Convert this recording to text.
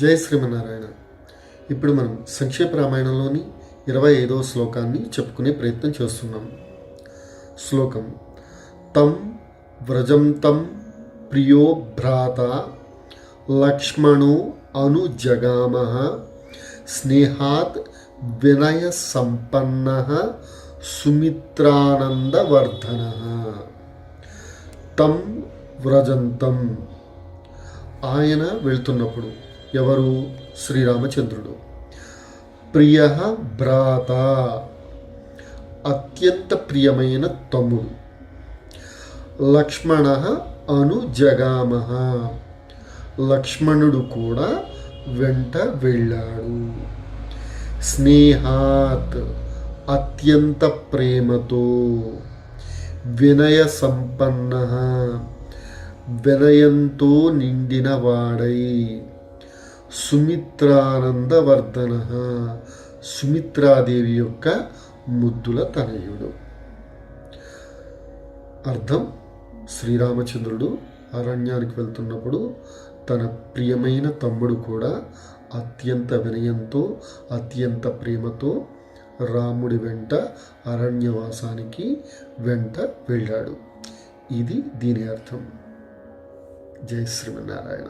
జయ శ్రీమన్నారాయణ. ఇప్పుడు మనం సంక్షేప రామాయణంలోని ఇరవై ఐదవ శ్లోకాన్ని చెప్పుకునే ప్రయత్నం చేస్తున్నాం. శ్లోకం తం వ్రజం తం ప్రియో భ్రాత లక్ష్మణో అనుజగామ స్నేహాత్ వినయ సంపన్న సుమిత్రానందవర్ధన. తం వ్రజంతం ఆయన వెళ్తున్నప్పుడు ఎవరు? శ్రీరామచంద్రుడు. ప్రియ భ్రాత. అత్యంత ప్రియమైన తమ్ముడు. లక్ష్మణ అనుజగామ. లక్ష్మణుడు కూడా వెంట వెళ్ళాడు. స్నేహాత్ అత్యంత ప్రేమతో. వినయ సంపన్న వినయంతో నిండినవాడై సుమిత్రానందవర్ధన. సుమిత్రాదేవి యొక్క ముద్దుల తనయుడు. అర్థం? శ్రీరామచంద్రుడు అరణ్యానికి వెళ్తున్నప్పుడు తన ప్రియమైన తమ్ముడు కూడా అత్యంత వినయంతో అత్యంత ప్రేమతో రాముడి వెంట అరణ్యవాసానికి వెంట వెళ్ళాడు. ఇది దీని అర్థం. జై శ్రీమన్నారాయణ.